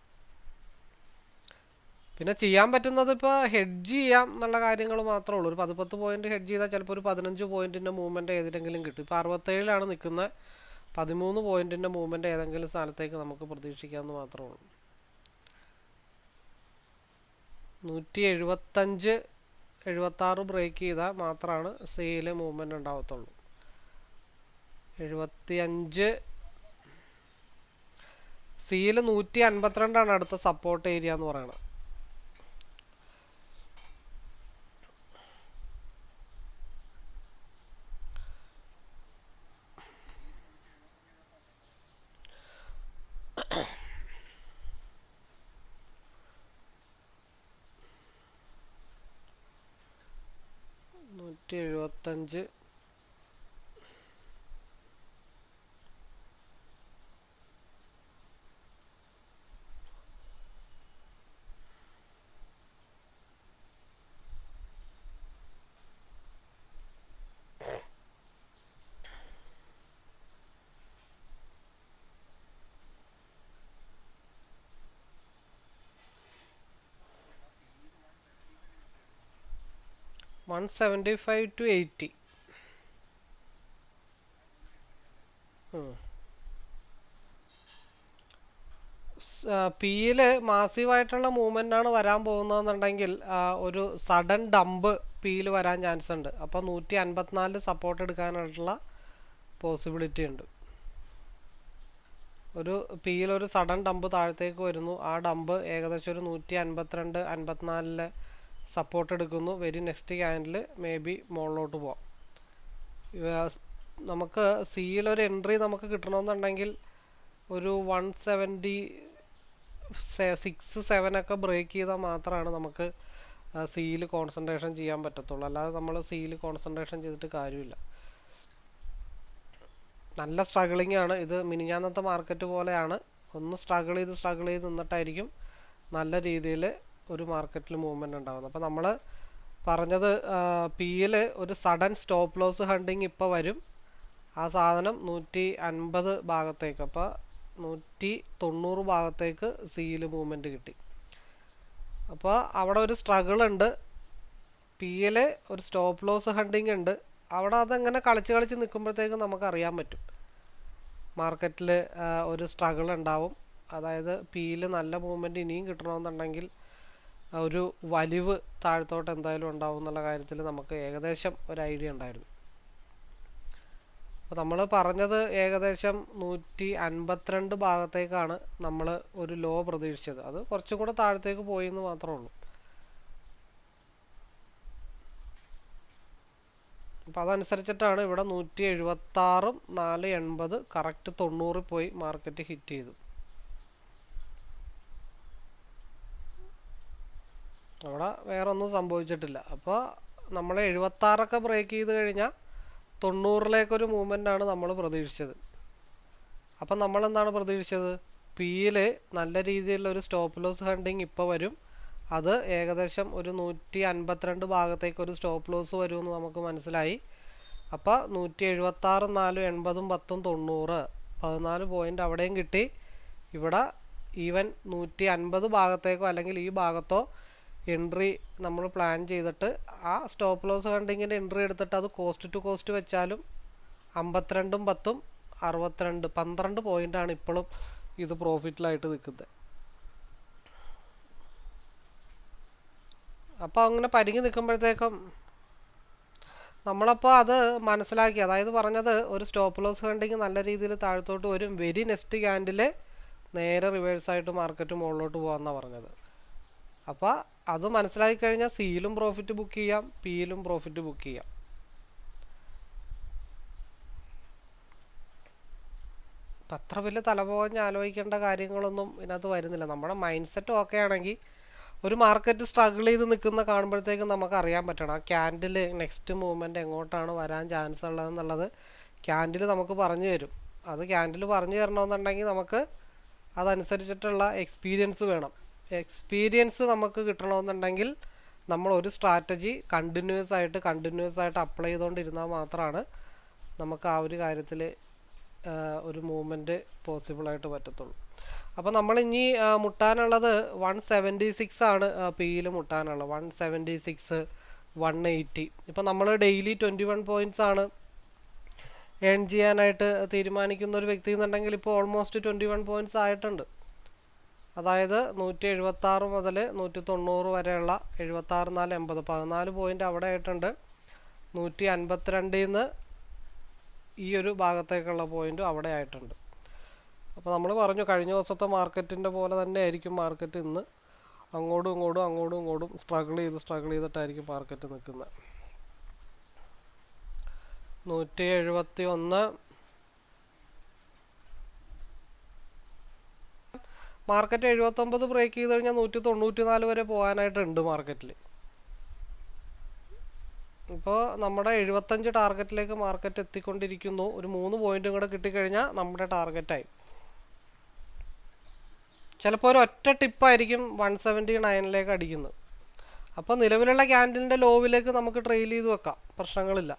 പിന്നെ ചെയ്യാൻ പറ്റുന്നത് ഇപ്പോൾ ഹെഡ്ജ് ചെയ്യാം എന്നുള്ള കാര്യങ്ങൾ മാത്രമേ ഉള്ളൂ. ഒരു പതിപ്പത്ത് പോയിന്റ് ഹെഡ്ജ് ചെയ്താൽ ചിലപ്പോൾ ഒരു പതിനഞ്ച് പോയിന്റിന്റെ മൂവ്മെന്റ് ഏതിലെങ്കിലും കിട്ടും. ഇപ്പോൾ അറുപത്തേഴിലാണ് നിൽക്കുന്നത്. പതിമൂന്ന് പോയിന്റിന്റെ മൂവ്മെന്റ് ഏതെങ്കിലും സ്ഥലത്തേക്ക് നമുക്ക് പ്രതീക്ഷിക്കാമെന്ന് മാത്രമേ ഉള്ളൂ. നൂറ്റി എഴുപത്തഞ്ച് എഴുപത്താറ് ബ്രേക്ക് ചെയ്താൽ മാത്രമാണ് സെയിൽ മൂവ്മെന്റ് ഉണ്ടാകത്തുള്ളൂ എഴുപത്തി അഞ്ച് സിയിൽ നൂറ്റി അൻപത്തിരണ്ടാണ് അടുത്ത സപ്പോർട്ട് ഏരിയ എന്ന് പറയുന്നത് നൂറ്റി എഴുപത്തഞ്ച് one seventy five two eighty പിയിൽ മാസീവായിട്ടുള്ള മൂവ്മെന്റ് ആണ് വരാൻ പോകുന്നതെന്നുണ്ടെങ്കിൽ ഒരു സഡൻ ഡംപ് പിയിൽ വരാൻ ചാൻസ് ഉണ്ട് അപ്പോൾ നൂറ്റി അൻപത്തിനാലിൽ സപ്പോർട്ട് എടുക്കാനായിട്ടുള്ള പോസിബിലിറ്റി ഉണ്ട്. ഒരു പിയിൽ ഒരു സഡൻ ഡംപ് താഴത്തേക്ക് വരുന്നു. ആ ഡംപ് ഏകദേശം ഒരു നൂറ്റി അൻപത്തിരണ്ട് അൻപത്തിനാലിൽ സപ്പോർട്ട് എടുക്കുന്നു. Very next candle may be മുകളിലോട്ട് പോവാം നമുക്ക് സിയിൽ ഒരു എൻട്രി നമുക്ക് കിട്ടണമെന്നുണ്ടെങ്കിൽ ഒരു വൺ സെവന്റി സിക്സ് സെവൻ ഒക്കെ ബ്രേക്ക് ചെയ്താൽ മാത്രമാണ് നമുക്ക് സിയിൽ കോൺസെൻട്രേഷൻ ചെയ്യാൻ പറ്റത്തുള്ളൂ. അല്ലാതെ നമ്മൾ സിയിൽ കോൺസെൻട്രേഷൻ ചെയ്തിട്ട് കാര്യമില്ല. നല്ല സ്ട്രഗിളിംഗ് ആണ്. ഇത് മിനിഞ്ഞാന്നത്തെ മാർക്കറ്റ് പോലെയാണ്. ഒന്ന് സ്ട്രഗിൾ ചെയ്ത് സ്ട്രഗിൾ ചെയ്ത് നിന്നിട്ടായിരിക്കും നല്ല രീതിയിൽ ഒരു മാർക്കറ്റിൽ മൂവ്മെന്റ് ഉണ്ടാകുന്നത് അപ്പോൾ നമ്മൾ പറഞ്ഞത് പിയിൽ ഒരു സഡൻ സ്റ്റോപ്പ് ലോസ് ഹണ്ടിങ് ഇപ്പോൾ വരും. ആ സാധനം നൂറ്റി അൻപത് ഭാഗത്തേക്ക് അപ്പോൾ നൂറ്റി തൊണ്ണൂറ് ഭാഗത്തേക്ക് സിയിൽ മൂവ്മെന്റ് കിട്ടി. അപ്പോൾ അവിടെ ഒരു സ്ട്രഗിൾ ഉണ്ട്. പിയിൽ ഒരു സ്റ്റോപ്പ് ലോസ് ഹണ്ടിങ് ഉണ്ട്. അവിടെ അതങ്ങനെ കളിച്ച് കളിച്ച് നിൽക്കുമ്പോഴത്തേക്കും നമുക്കറിയാൻ പറ്റും. മാർക്കറ്റിൽ ഒരു സ്ട്രഗിൾ ഉണ്ടാവും. അതായത് പിയിൽ നല്ല മൂവ്മെന്റ് ഇനിയും കിട്ടണമെന്നുണ്ടെങ്കിൽ ഒരു വലിവ് താഴത്തോട്ട് എന്തായാലും ഉണ്ടാവും എന്നുള്ള കാര്യത്തിൽ നമുക്ക് ഏകദേശം ഒരു ഐഡിയ ഉണ്ടായിരുന്നു. അപ്പോൾ നമ്മൾ പറഞ്ഞത് ഏകദേശം നൂറ്റി അൻപത്തിരണ്ട് ഭാഗത്തേക്കാണ് നമ്മൾ ഒരു ലോ പ്രതീക്ഷിച്ചത്. അത് കുറച്ചും കൂടെ താഴത്തേക്ക് പോയി എന്ന് മാത്രമേ ഉള്ളൂ. അപ്പം അതനുസരിച്ചിട്ടാണ് ഇവിടെ നൂറ്റി എഴുപത്താറും നാല് എൺപത് കറക്റ്റ് തൊണ്ണൂറിൽ പോയി മാർക്കറ്റ് ഹിറ്റ് ചെയ്തു അവിടെ വേറെ ഒന്നും സംഭവിച്ചിട്ടില്ല. അപ്പോൾ നമ്മൾ എഴുപത്താറൊക്കെ ബ്രേക്ക് ചെയ്ത് കഴിഞ്ഞാൽ തൊണ്ണൂറിലേക്കൊരു ആണ് നമ്മൾ പ്രതീക്ഷിച്ചത്. അപ്പം നമ്മളെന്താണ് പ്രതീക്ഷിച്ചത്? പിയിൽ നല്ല രീതിയിലുള്ള ഒരു സ്റ്റോപ്പ് ലോസ് ഹണ്ടിങ് ഇപ്പോൾ വരും. അത് ഏകദേശം ഒരു നൂറ്റി അൻപത്തിരണ്ട് ഭാഗത്തേക്ക് ഒരു സ്റ്റോപ്പ് ലോസ് വരുമെന്ന് നമുക്ക് മനസ്സിലായി. അപ്പോൾ നൂറ്റി എഴുപത്താറും നാലും എൺപതും പത്തും തൊണ്ണൂറ് പതിനാല് പോയിന്റ് അവിടെയും കിട്ടി. ഇവിടെ ഈവൻ നൂറ്റി അൻപത് ഭാഗത്തേക്കോ അല്ലെങ്കിൽ ഈ ഭാഗത്തോ എൻട്രി നമ്മൾ പ്ലാൻ ചെയ്തിട്ട് ആ സ്റ്റോപ്പ് ലോസ് കണ്ടിങ്ങനെ എൻട്രി എടുത്തിട്ട് അത് കോസ്റ്റ് ടു കോസ്റ്റ് വെച്ചാലും അമ്പത്തിരണ്ടും പത്തും അറുപത്തിരണ്ട് പന്ത്രണ്ട് പോയിന്റാണ് ഇപ്പോഴും ഇത് പ്രോഫിറ്റിലായിട്ട് നിൽക്കുന്നത്. അപ്പോൾ അങ്ങനെ പരിങ്ങി നിൽക്കുമ്പോഴത്തേക്കും നമ്മളപ്പോൾ അത് മനസ്സിലാക്കി അതായത് പറഞ്ഞത് ഒരു സ്റ്റോപ്പ് ലോസ് കണ്ടിങ് നല്ല രീതിയിൽ താഴത്തോട്ട് വരും വെരി നെക്സ്റ്റ് ക്യാൻഡിൽ നേരെ റിവേഴ്സായിട്ട് മാർക്കറ്റ് മുകളിലോട്ട് പോകാമെന്നാണ് പറഞ്ഞത്. അപ്പോൾ അത് മനസ്സിലാക്കി കഴിഞ്ഞാൽ സിയിലും പ്രോഫിറ്റ് ബുക്ക് ചെയ്യാം പിയിലും പ്രോഫിറ്റ് ബുക്ക് ചെയ്യാം. അത്ര വലിയ തലപോഞ്ഞ് ആലോചിക്കേണ്ട കാര്യങ്ങളൊന്നും ഇതിനകത്ത് വരുന്നില്ല. നമ്മുടെ മൈൻഡ് സെറ്റ് ഓക്കെ ആണെങ്കിൽ ഒരു മാർക്കറ്റ് സ്ട്രഗിൾ ചെയ്ത് നിൽക്കുന്ന കാണുമ്പോഴത്തേക്കും നമുക്ക് അറിയാൻ പറ്റണം. ആ ക്യാൻഡിൽ നെക്സ്റ്റ് മൂവ്മെന്റ് എങ്ങോട്ടാണ് വരാൻ ചാൻസ് ഉള്ളതെന്നുള്ളത് ക്യാൻഡിൽ നമുക്ക് പറഞ്ഞു തരും. അത് ക്യാൻഡിൽ പറഞ്ഞു തരണമെന്നുണ്ടെങ്കിൽ നമുക്ക് അതനുസരിച്ചിട്ടുള്ള എക്സ്പീരിയൻസ് വേണം. എക്സ്പീരിയൻസ് നമുക്ക് കിട്ടണമെന്നുണ്ടെങ്കിൽ നമ്മൾ ഒരു സ്ട്രാറ്റജി കണ്ടിന്യൂസ് ആയിട്ട് കണ്ടിന്യൂസ് ആയിട്ട് അപ്ലൈ ചെയ്തുകൊണ്ടിരുന്നാൽ മാത്രമാണ് നമുക്ക് ആ ഒരു കാര്യത്തിൽ ഒരു മൂവ്മെന്റ് പോസിബിളായിട്ട് പറ്റത്തുള്ളൂ. അപ്പോൾ നമ്മൾ ഇനി മുട്ടാനുള്ളത് വൺ സെവന്റി സിക്സ് ആണ് പിയിൽ മുട്ടാനുള്ളത്. One seventy six one eighty ഇപ്പോൾ നമ്മൾ ഡെയിലി ട്വന്റി വൺ പോയിന്റ്സ് ആണ് ഏൺ ചെയ്യാനായിട്ട് തീരുമാനിക്കുന്ന ഒരു വ്യക്തി എന്നുണ്ടെങ്കിൽ ഇപ്പോൾ ഓൾമോസ്റ്റ് ട്വന്റി വൺ പോയിന്റ്സ് ആയിട്ടുണ്ട്. അതായത് നൂറ്റി എഴുപത്തി ആറ് മുതൽ നൂറ്റി തൊണ്ണൂറ് വരെയുള്ള എഴുപത്താറ് നാല് എൺപത്. പതിനാല് പോയിന്റ് അവിടെ ആയിട്ടുണ്ട്. നൂറ്റി അൻപത്തിരണ്ടിൽ നിന്ന് ഈ ഒരു ഭാഗത്തേക്കുള്ള പോയിന്റും അവിടെ ആയിട്ടുണ്ട്. അപ്പോൾ നമ്മൾ പറഞ്ഞു കഴിഞ്ഞ ദിവസത്തെ മാർക്കറ്റിന്റെ പോലെ തന്നെ ആയിരിക്കും മാർക്കറ്റ് ഇന്ന്. അങ്ങോട്ടും ഇങ്ങോട്ടും അങ്ങോട്ടും ഇങ്ങോട്ടും സ്ട്രഗിൾ ചെയ്ത് സ്ട്രഗിൾ ചെയ്തിട്ടായിരിക്കും മാർക്കറ്റ് നിൽക്കുന്നത്. നൂറ്റി എഴുപത്തി ഒന്ന് മാർക്കറ്റ് എഴുപത്തൊമ്പത് ബ്രേക്ക് ചെയ്ത് കഴിഞ്ഞാൽ നൂറ്റി തൊണ്ണൂറ്റി നാല് വരെ പോകാനായിട്ടുണ്ട് മാർക്കറ്റിൽ ഇപ്പോൾ നമ്മുടെ എഴുപത്തഞ്ച് ടാർഗറ്റിലേക്ക് മാർക്കറ്റ് എത്തിക്കൊണ്ടിരിക്കുന്നു. ഒരു മൂന്ന് പോയിന്റും കൂടെ കിട്ടിക്കഴിഞ്ഞാൽ നമ്മുടെ ടാർഗറ്റായി. ചിലപ്പോൾ ഒരു ഒറ്റ ടിപ്പായിരിക്കും വൺ സെവന്റി നയനിലേക്ക് അടിക്കുന്നത് അപ്പോൾ നിലവിലുള്ള ക്യാൻഡിലിന്റെ ലോവിലേക്ക് നമുക്ക് ട്രെയിൽ ചെയ്ത് വെക്കാം. പ്രശ്നങ്ങളില്ല.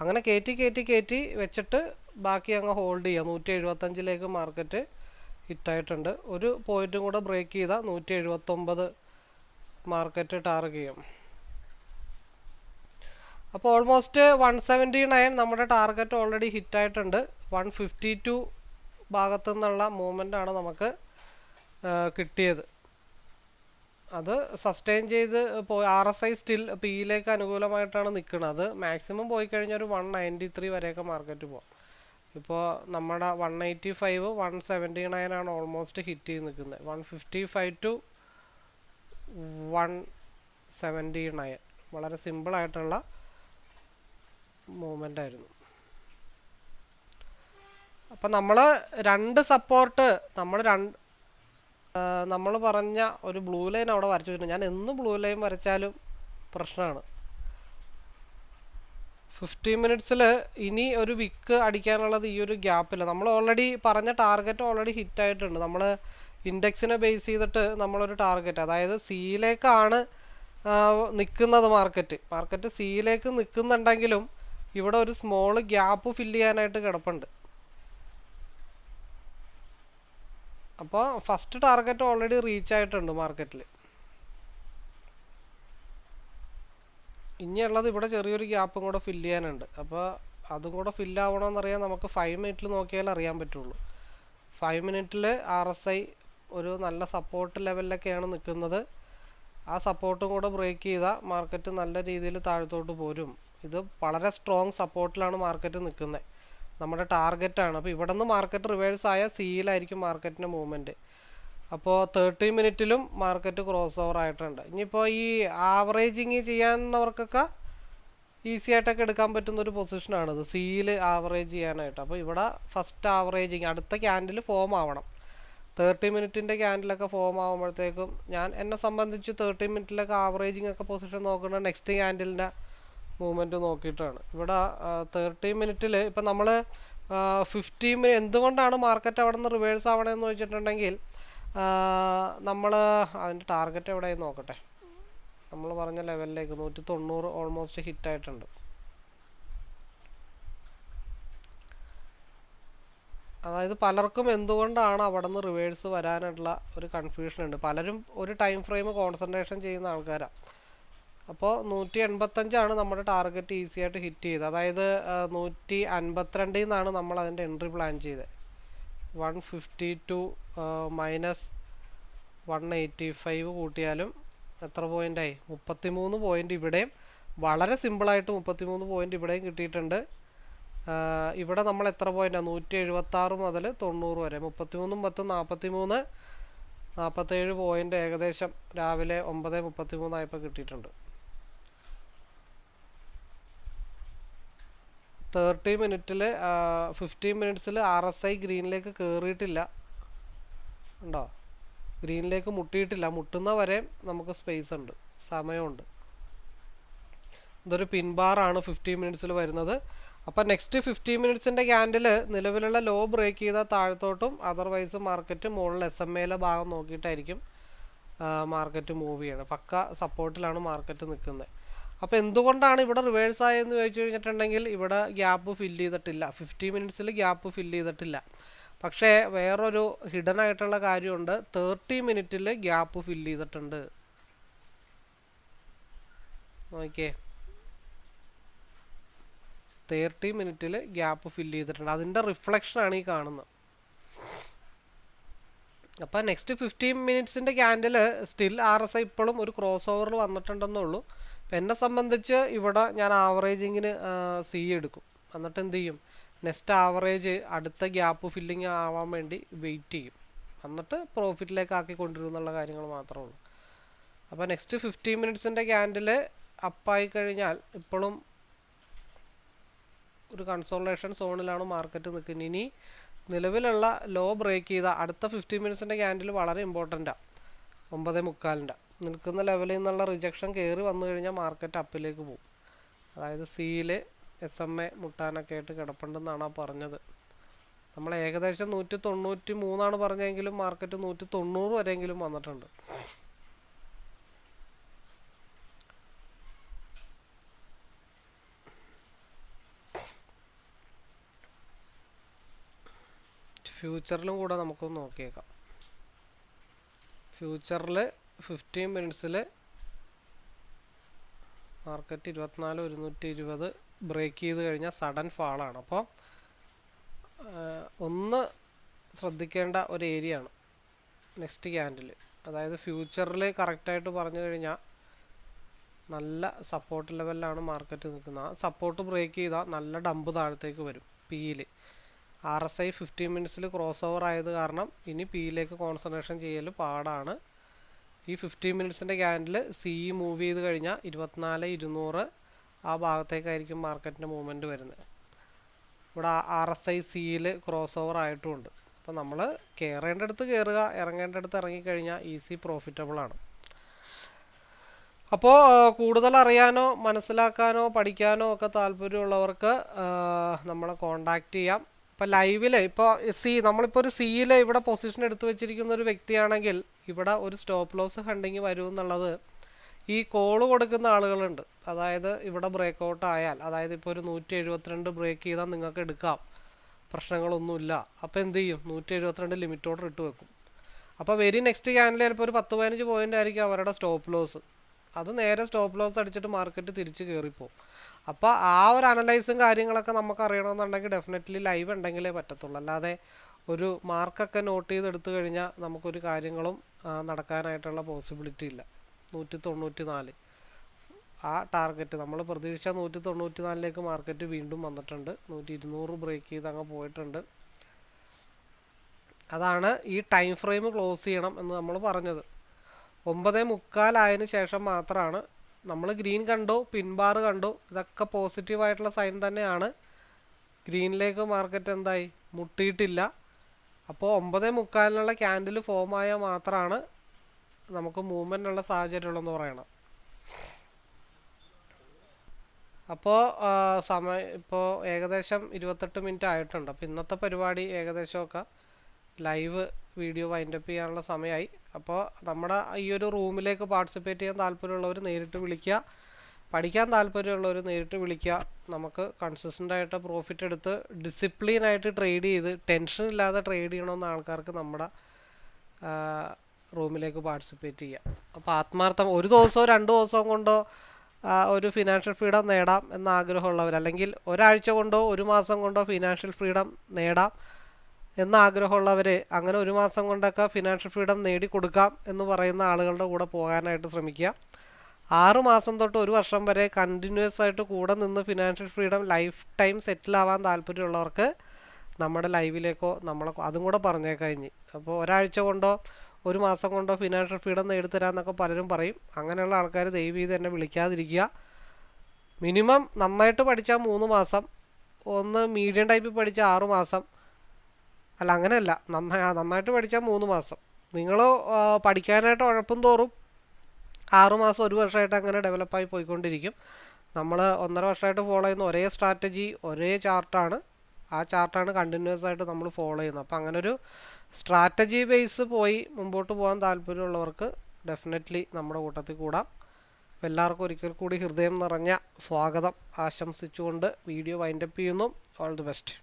അങ്ങനെ കയറ്റി കയറ്റി കയറ്റി വെച്ചിട്ട് ബാക്കി അങ്ങ് ഹോൾഡ് ചെയ്യാം. നൂറ്റി എഴുപത്തഞ്ചിലേക്ക് മാർക്കറ്റ് ഹിറ്റായിട്ടുണ്ട്. ഒരു പോയിന്റും കൂടെ ബ്രേക്ക് ചെയ്താൽ നൂറ്റി എഴുപത്തൊമ്പത് മാർക്കറ്റ് ടാർഗറ്റ് ചെയ്യും. അപ്പോൾ ഓൾമോസ്റ്റ് വൺ സെവന്റി നയൻ നമ്മുടെ ടാർഗറ്റ് ഓൾറെഡി ഹിറ്റായിട്ടുണ്ട്. വൺ ഫിഫ്റ്റി ടു ഭാഗത്തു നിന്നുള്ള മൂവ്മെന്റ് ആണ് നമുക്ക് കിട്ടിയത്. അത് സസ്റ്റെയിൻ ചെയ്ത് പോയി. ആർ എസ് ഐ സ്റ്റിൽ പിയിലേക്ക് അനുകൂലമായിട്ടാണ് നിൽക്കുന്നത് അത് മാക്സിമം പോയി കഴിഞ്ഞാൽ ഒരു വൺ നയന്റി ത്രീ വരെയൊക്കെ മാർക്കറ്റ് പോകാം ഇപ്പോൾ നമ്മുടെ one eighty five one seventy nine ആണ് ഓൾമോസ്റ്റ് ഹിറ്റ് ചെയ്ത് നിൽക്കുന്നത് one fifty five two one seventy nine വളരെ സിമ്പിളായിട്ടുള്ള മൂവ്മെന്റ് ആയിരുന്നു. അപ്പം നമ്മൾ രണ്ട് സപ്പോർട്ട് നമ്മൾ രണ്ട് നമ്മൾ പറഞ്ഞ ഒരു ബ്ലൂ ലൈൻ അവിടെ വരച്ചു വെച്ചിട്ടുണ്ട്. ഞാൻ എന്ന് ബ്ലൂ ലൈൻ വരച്ചാലും പ്രശ്നമാണ് ഫിഫ്റ്റീൻ മിനിറ്റ്സിൽ ഇനി ഒരു വിക്ക് അടിക്കാനുള്ളത് ഈ ഒരു ഗ്യാപ്പിൽ നമ്മൾ ഓൾറെഡി പറഞ്ഞ ടാർഗറ്റ് ഓൾറെഡി ഹിറ്റ് ആയിട്ടുണ്ട്. നമ്മൾ ഇൻഡെക്സിനെ ബേസ് ചെയ്തിട്ട് നമ്മളൊരു ടാർഗറ്റ് അതായത് സിയിലേക്കാണ് നിൽക്കുന്നത് മാർക്കറ്റ് മാർക്കറ്റ് സിയിലേക്ക് നിൽക്കുന്നുണ്ടെങ്കിലും ഇവിടെ ഒരു സ്മോൾ ഗ്യാപ്പ് ഫില്ല് ചെയ്യാനായിട്ട് കിടപ്പുണ്ട്. അപ്പോൾ ഫസ്റ്റ് ടാർഗറ്റ് ഓൾറെഡി റീച്ച് ആയിട്ടുണ്ട് മാർക്കറ്റിൽ ഇനിയുള്ളത് ഇവിടെ ചെറിയൊരു ഗ്യാപ്പും കൂടെ ഫില്ല് ചെയ്യാനുണ്ട്. അപ്പോൾ അതും കൂടെ ഫില്ലാവണമെന്നറിയാൻ നമുക്ക് ഫൈവ് മിനിറ്റിൽ നോക്കിയാൽ അറിയാൻ പറ്റുള്ളൂ. ഫൈവ് മിനിറ്റിൽ ആർ എസ് ഐ ഒരു നല്ല സപ്പോർട്ട് ലെവലിലൊക്കെയാണ് നിൽക്കുന്നത് ആ സപ്പോർട്ടും കൂടെ ബ്രേക്ക് ചെയ്താൽ മാർക്കറ്റ് നല്ല രീതിയിൽ താഴത്തോട്ട് പോരും. ഇത് വളരെ സ്ട്രോങ് സപ്പോർട്ടിലാണ് മാർക്കറ്റ് നിൽക്കുന്നത് നമ്മുടെ ടാർഗറ്റാണ് അപ്പോൾ ഇവിടെ നിന്ന് മാർക്കറ്റ് റിവേഴ്സ് ആയ സിയിലായിരിക്കും മാർക്കറ്റിന്റെ മൂവ്മെന്റ് അപ്പോൾ തേർട്ടി മിനിറ്റിലും മാർക്കറ്റ് ക്രോസ് ഓവർ ആയിട്ടുണ്ട്. ഇനിയിപ്പോൾ ഈ ആവറേജിങ് ചെയ്യാവുന്നവർക്കൊക്കെ ഈസി ആയിട്ടൊക്കെ എടുക്കാൻ പറ്റുന്ന ഒരു പൊസിഷനാണിത് സിയിൽ ആവറേജ് ചെയ്യാനായിട്ട്. അപ്പോൾ ഇവിടെ ഫസ്റ്റ് ആവറേജിങ് അടുത്ത ക്യാൻഡിൽ ഫോം ആവണം. തേർട്ടി മിനിറ്റിന്റെ ക്യാൻഡിലൊക്കെ ഫോം ആകുമ്പോഴത്തേക്കും ഞാൻ എന്നെ സംബന്ധിച്ച് തേർട്ടി മിനിറ്റിലൊക്കെ ആവറേജിങ് ഒക്കെ പൊസിഷൻ നോക്കുന്നത് നെക്സ്റ്റ് ക്യാൻഡിലിന്റെ മൂവ്മെന്റ് നോക്കിയിട്ടാണ്. ഇവിടെ തേർട്ടി മിനിറ്റിൽ ഇപ്പം നമ്മൾ ഫിഫ്റ്റി മിനിറ്റ് എന്തുകൊണ്ടാണ് മാർക്കറ്റ് അവിടെ നിന്ന് റിവേഴ്സ് ആവണമെന്ന് വെച്ചിട്ടുണ്ടെങ്കിൽ നമ്മൾ അതിന്റെ ടാർഗറ്റ് എവിടെയായി നോക്കട്ടെ. നമ്മൾ പറഞ്ഞ ലെവലിലേക്ക് നൂറ്റി തൊണ്ണൂറ് ഓൾമോസ്റ്റ് ഹിറ്റ് ആയിട്ടുണ്ട്. അതായത് പലർക്കും എന്തുകൊണ്ടാണ് അവിടെ നിന്ന് റിവേഴ്സ് വരാനുള്ള ഒരു കൺഫ്യൂഷൻ ഉണ്ട്. പലരും ഒരു ടൈം ഫ്രെയിം കോൺസെൻട്രേഷൻ ചെയ്യുന്ന ആൾക്കാരാണ് അപ്പോൾ നൂറ്റി എൺപത്തഞ്ചാണ് നമ്മുടെ ടാർഗറ്റ് ഈസി ആയിട്ട് ഹിറ്റ് ചെയ്തത്. അതായത് നൂറ്റി അൻപത്തിരണ്ടിൽ നിന്നാണ് നമ്മൾ അതിന്റെ എൻട്രി പ്ലാൻ ചെയ്തത്. Fifty two minus one eighty five കൂട്ടിയാലും എത്ര പോയിന്റായി മുപ്പത്തി മൂന്ന് പോയിന്റ് ഇവിടെയും. വളരെ സിമ്പിളായിട്ട് മുപ്പത്തി മൂന്ന് പോയിന്റ് ഇവിടെയും കിട്ടിയിട്ടുണ്ട്. ഇവിടെ നമ്മൾ എത്ര പോയിന്റാണ് നൂറ്റി എഴുപത്താറ് മുതൽ തൊണ്ണൂറ് വരെ. മുപ്പത്തി മൂന്നും പത്തും നാൽപ്പത്തി മൂന്ന് നാൽപ്പത്തേഴ് പോയിന്റ് ഏകദേശം രാവിലെ ഒമ്പത് മുപ്പത്തി മൂന്നായപ്പോൾ കിട്ടിയിട്ടുണ്ട്. തേർട്ടി മിനിറ്റിൽ ഫിഫ്റ്റീൻ മിനിറ്റ്സിൽ ആർ എസ് ഐ ഗ്രീനിലേക്ക് കയറിയിട്ടില്ല ഉണ്ടോ? ഗ്രീനിലേക്ക് മുട്ടിയിട്ടില്ല. മുട്ടുന്ന വരെ നമുക്ക് സ്പേസ് ഉണ്ട്. സമയമുണ്ട്. ഇതൊരു പിൻബാറാണ് ഫിഫ്റ്റീൻ മിനിറ്റ്സിൽ വരുന്നത്. അപ്പോൾ നെക്സ്റ്റ് ഫിഫ്റ്റീൻ മിനിറ്റ്സിന്റെ ക്യാൻഡിൽ നിലവിലുള്ള ലോ ബ്രേക്ക് ചെയ്താൽ താഴത്തോട്ടും അതർവൈസ് മാർക്കറ്റ് മുകളിൽ എസ് എം എയിലെ ഭാഗം നോക്കിയിട്ടായിരിക്കും മാർക്കറ്റ് മൂവ് ചെയ്യണം പക്ക സപ്പോർട്ടിലാണ് മാർക്കറ്റ് നിൽക്കുന്നത്. അപ്പോൾ എന്തുകൊണ്ടാണ് ഇവിടെ റിവേഴ്സ് ആയതെന്ന് ചോദിച്ചു കഴിഞ്ഞിട്ടുണ്ടെങ്കിൽ ഇവിടെ ഗ്യാപ്പ് ഫില്ല് ചെയ്തിട്ടില്ല. ഫിഫ്റ്റി മിനിറ്റ്സിൽ ഗ്യാപ്പ് ഫില്ല് ചെയ്തിട്ടില്ല. പക്ഷേ വേറൊരു ഹിഡൻ ആയിട്ടുള്ള കാര്യമുണ്ട്. തേർട്ടി മിനിറ്റിൽ ഗ്യാപ്പ് ഫില്ല് ചെയ്തിട്ടുണ്ട്. ഓക്കെ തേർട്ടി മിനിറ്റിൽ ഗ്യാപ്പ് ഫില്ല് ചെയ്തിട്ടുണ്ട്. അതിന്റെ റിഫ്ലക്ഷനാണ് ഈ കാണുന്നത്. അപ്പോൾ next fifteen മിനിറ്റ്സിന്റെ candle still R S I ഇപ്പോഴും ഒരു ക്രോസ് ഓവറിൽ വന്നിട്ടുണ്ടെന്നുള്ളൂ അപ്പം എന്നെ സംബന്ധിച്ച് ഇവിടെ ഞാൻ ആവറേജിങ്ങിന് സി എടുക്കും. എന്നിട്ട് എന്ത് ചെയ്യും? നെക്സ്റ്റ് ആവറേജ് അടുത്ത ഗ്യാപ്പ് ഫില്ലിങ് ആവാൻ വേണ്ടി വെയിറ്റ് ചെയ്യും. എന്നിട്ട് പ്രോഫിറ്റിലേക്ക് ആക്കി കൊണ്ടുവരും എന്നുള്ള കാര്യങ്ങൾ മാത്രമേ ഉള്ളൂ. അപ്പോൾ നെക്സ്റ്റ് ഫിഫ്റ്റീൻ മിനിറ്റ്സിന്റെ ക്യാൻഡിൽ അപ്പായി കഴിഞ്ഞാൽ ഇപ്പോഴും ഒരു കൺസോൾട്ടേഷൻ സോണിലാണ് മാർക്കറ്റ് നിൽക്കുന്നത്. ഇനി നിലവിലുള്ള ലോ ബ്രേക്ക് ചെയ്ത അടുത്ത ഫിഫ്റ്റീൻ മിനിറ്റ്സിന്റെ ക്യാൻഡിൽ വളരെ ഇമ്പോർട്ടന്റാണ് ഒമ്പത് മുക്കാലിന്റെ. നിൽക്കുന്ന ലെവലിൽ നിന്നുള്ള റിജക്ഷൻ കയറി വന്നു കഴിഞ്ഞാൽ മാർക്കറ്റ് അപ്പിലേക്ക് പോകും. അതായത് സിയിൽ എസ് എം എ മുട്ടാനൊക്കെ ആയിട്ട് കിടപ്പുണ്ടെന്നാണ് ആ പറഞ്ഞത്. നമ്മൾ ഏകദേശം നൂറ്റി തൊണ്ണൂറ്റി മൂന്നാണ് പറഞ്ഞെങ്കിലും മാർക്കറ്റ് നൂറ്റി തൊണ്ണൂറ് വരെയെങ്കിലും വന്നിട്ടുണ്ട്. ഫ്യൂച്ചറിലും കൂടെ നമുക്കൊന്ന് നോക്കിയേക്കാം. ഫ്യൂച്ചറിൽ ഫിഫ്റ്റീൻ മിനിറ്റ്സിൽ മാർക്കറ്റ് ഇരുപത്തിനാല് ഒരുന്നൂറ്റി ഇരുപത് ബ്രേക്ക് ചെയ്ത് കഴിഞ്ഞാൽ സഡൻ ഫാളാണ് അപ്പോൾ ഒന്ന് ശ്രദ്ധിക്കേണ്ട ഒരു ഏരിയ ആണ് നെക്സ്റ്റ് ക്യാൻഡിൽ അതായത് ഫ്യൂച്ചറിൽ കറക്റ്റായിട്ട് പറഞ്ഞു കഴിഞ്ഞാൽ നല്ല സപ്പോർട്ട് ലെവലിലാണ് മാർക്കറ്റ് നിൽക്കുന്നത്. ആ സപ്പോർട്ട് ബ്രേക്ക് ചെയ്താൽ നല്ല ഡമ്പ് താഴത്തേക്ക് വരും പിയിൽ ആർ എസ് ഐ ഫിഫ്റ്റീൻ മിനിറ്റ്സിൽ ക്രോസ് ഓവർ ആയത് കാരണം ഇനി പിയിലേക്ക് കോൺസെൻട്രേഷൻ ചെയ്യൽ പാടാണ്. ഈ ഫിഫ്റ്റീൻ മിനിറ്റ്സിന്റെ ക്യാൻഡിൽ സി മൂവ് ചെയ്ത് കഴിഞ്ഞാൽ ഇരുപത്തിനാല് ഇരുന്നൂറ് ആ ഭാഗത്തേക്കായിരിക്കും മാർക്കറ്റിന്റെ മൂവ്മെന്റ് വരുന്നത്. ഇവിടെ ആർ എസ് ഐ സിയിൽ ക്രോസ് ഓവർ ആയിട്ടുമുണ്ട് അപ്പോൾ നമ്മൾ കയറേണ്ടടുത്ത് കയറുക ഇറങ്ങേണ്ടടുത്ത് ഇറങ്ങിക്കഴിഞ്ഞാൽ ഈസി പ്രോഫിറ്റബിളാണ് അപ്പോൾ കൂടുതൽ അറിയാനോ മനസ്സിലാക്കാനോ പഠിക്കാനോ ഒക്കെ താല്പര്യമുള്ളവർക്ക് നമ്മളെ കോണ്ടാക്റ്റ് ചെയ്യാം. ഇപ്പോൾ ലൈവിൽ ഇപ്പോൾ സി നമ്മളിപ്പോൾ ഒരു സിയിൽ ഇവിടെ പൊസിഷൻ എടുത്തു വെച്ചിരിക്കുന്ന ഒരു വ്യക്തിയാണെങ്കിൽ ഇവിടെ ഒരു സ്റ്റോപ്പ് ലോസ് ഹണ്ടിങ് വരും എന്നുള്ളത് ഈ കോൾ കൊടുക്കുന്ന ആളുകളുണ്ട്. അതായത് ഇവിടെ ബ്രേക്ക് ഔട്ട് ആയാൽ അതായത് ഇപ്പോൾ ഒരു നൂറ്റി എഴുപത്തിരണ്ട് ബ്രേക്ക് ചെയ്താൽ നിങ്ങൾക്ക് എടുക്കാം. പ്രശ്നങ്ങളൊന്നുമില്ല. അപ്പോൾ എന്ത് ചെയ്യും? നൂറ്റി എഴുപത്തിരണ്ട് ലിമിറ്റ് ഓർഡർ ഇട്ട് വെക്കും. അപ്പോൾ വെരി നെക്സ്റ്റ് ക്യാനിൽ ചിലപ്പോൾ ഒരു പത്ത് പതിനഞ്ച് പോയിന്റ് ആയിരിക്കും അവരുടെ സ്റ്റോപ്പ് ലോസ് അത് നേരെ സ്റ്റോപ്പ് ലോസ് അടിച്ചിട്ട് മാർക്കറ്റ് തിരിച്ച് കയറിപ്പോവും അപ്പോൾ ആ ഒരു അനലൈസും കാര്യങ്ങളൊക്കെ നമുക്ക് അറിയണമെന്നുണ്ടെങ്കിൽ ഡെഫിനറ്റ്ലി ലൈവ് ഉണ്ടെങ്കിലേ പറ്റത്തുള്ളൂ. അല്ലാതെ ഒരു മാർക്കൊക്കെ നോട്ട് ചെയ്തെടുത്തു കഴിഞ്ഞാൽ നമുക്കൊരു കാര്യങ്ങളും നടക്കാനായിട്ടുള്ള പോസിബിലിറ്റി ഇല്ല. നൂറ്റി തൊണ്ണൂറ്റി നാല് ആ ടാർഗറ്റ് നമ്മൾ പ്രതീക്ഷിച്ച നൂറ്റി തൊണ്ണൂറ്റി നാലിലേക്ക് മാർക്കറ്റ് വീണ്ടും വന്നിട്ടുണ്ട്. നൂറ്റി ഇരുന്നൂറ് ബ്രേക്ക് ചെയ്ത് അങ്ങ് പോയിട്ടുണ്ട്. അതാണ് ഈ ടൈം ഫ്രെയിം ക്ലോസ് ചെയ്യണം എന്ന് നമ്മൾ പറഞ്ഞത്. ഒമ്പതേ മുക്കാലായതിനു ശേഷം മാത്രമാണ് നമ്മൾ ഗ്രീൻ കണ്ടു പിൻബാർ കണ്ടു. ഇതൊക്കെ പോസിറ്റീവായിട്ടുള്ള സൈൻ തന്നെയാണ്. ഗ്രീനിലേക്ക് മാർക്കറ്റ് എന്തായി? മുട്ടിയിട്ടില്ല. അപ്പോൾ ഒമ്പത് മുക്കാലിനുള്ള ക്യാൻഡിൽ ഫോം ആയാൽ മാത്രമാണ് നമുക്ക് മൂവ്മെന്റ് ഉള്ള സാഹചര്യമുള്ളതെന്ന് പറയണം. അപ്പോൾ സമയം ഇപ്പോൾ ഏകദേശം ഇരുപത്തെട്ട് മിനിറ്റ് ആയിട്ടുണ്ട്. അപ്പോൾ ഇന്നത്തെ പരിപാടി ഏകദേശമൊക്കെ ലൈവ് വീഡിയോ വൈൻഡപ്പ് ചെയ്യാനുള്ള സമയമായി. അപ്പോൾ നമ്മുടെ ഈ ഒരു റൂമിലേക്ക് പാർട്ടിസിപ്പേറ്റ് ചെയ്യാൻ താല്പര്യമുള്ളവർ നേരിട്ട് വിളിക്കുക. പഠിക്കാൻ താല്പര്യമുള്ളവർ നേരിട്ട് വിളിക്കുക. നമുക്ക് കൺസിസ്റ്റന്റ് ആയിട്ട് പ്രോഫിറ്റ് എടുത്ത് ഡിസിപ്ലിനായിട്ട് ട്രേഡ് ചെയ്ത് ടെൻഷൻ ഇല്ലാതെ ട്രേഡ് ചെയ്യണമെന്ന ആൾക്കാർക്ക് നമ്മുടെ റൂമിലേക്ക് പാർട്ടിസിപ്പേറ്റ് ചെയ്യാം. അപ്പോൾ ആത്മാർത്ഥം ഒരു ദിവസമോ രണ്ട് ദിവസവും കൊണ്ടോ ഒരു ഫിനാൻഷ്യൽ ഫ്രീഡം നേടാം എന്ന ആഗ്രഹമുള്ളവർ അല്ലെങ്കിൽ ഒരാഴ്ച കൊണ്ടോ ഒരു മാസം കൊണ്ടോ ഫിനാൻഷ്യൽ ഫ്രീഡം നേടാം. എന്ന ആഗ്രഹമുള്ളവർ അങ്ങനെ ഒരു മാസം കൊണ്ടൊക്കെ ഫിനാൻഷ്യൽ ഫ്രീഡം നേടിക്കൊടുക്കാം എന്ന് പറയുന്ന ആളുകളുടെ കൂടെ പോകാനായിട്ട് ശ്രമിക്കുക. ആറ് മാസം തൊട്ട് ഒരു വർഷം വരെ കണ്ടിന്യൂസ് ആയിട്ട് കൂടെ നിന്ന് financial freedom life time settle ആവാൻ താല്പര്യമുള്ളവർക്ക് നമ്മുടെ ലൈവിലേക്കോ നമ്മളെ അതും കൂടെ പറഞ്ഞേക്കാം ഇനി അപ്പോൾ ഒരാഴ്ച കൊണ്ടോ ഒരു മാസം കൊണ്ടോ ഫിനാൻഷ്യൽ ഫ്രീഡം നേടിത്തരാമെന്നൊക്കെ പലരും പറയും. അങ്ങനെയുള്ള ആൾക്കാർ ദയവ് ചെയ്ത് എന്നെ വിളിക്കാതിരിക്കുക. മിനിമം നന്നായിട്ട് പഠിച്ചാൽ മൂന്ന് മാസം ഒന്ന് മീഡിയം ടൈപ്പിൽ പഠിച്ചാൽ ആറു മാസം അല്ല അങ്ങനെയല്ല. നന്നായി നന്നായിട്ട് പഠിച്ചാൽ മൂന്ന് മാസം. നിങ്ങൾ പഠിക്കാനായിട്ട് ഉഴപ്പും തോറും ആറുമാസം ഒരു വർഷമായിട്ട് അങ്ങനെ ഡെവലപ്പായി പോയിക്കൊണ്ടിരിക്കും. നമ്മൾ ഒന്നര വർഷമായിട്ട് ഫോളോ ചെയ്യുന്ന ഒരേ സ്ട്രാറ്റജി ഒരേ ചാർട്ടാണ് ആ ചാർട്ടാണ് കണ്ടിന്യൂസ് ആയിട്ട് നമ്മൾ ഫോളോ ചെയ്യുന്നത്. അപ്പോൾ അങ്ങനെ ഒരു സ്ട്രാറ്റജി ബേസ് പോയി മുമ്പോട്ട് പോകാൻ താല്പര്യമുള്ളവർക്ക് ഡെഫിനറ്റ്ലി നമ്മുടെ കൂട്ടത്തിൽ കൂടാം. എല്ലാവർക്കും ഒരിക്കൽ കൂടി ഹൃദയം നിറഞ്ഞ സ്വാഗതം. ആശംസിച്ചുകൊണ്ട് വീഡിയോ വൈൻഡപ്പ് ചെയ്യുന്നു. All the best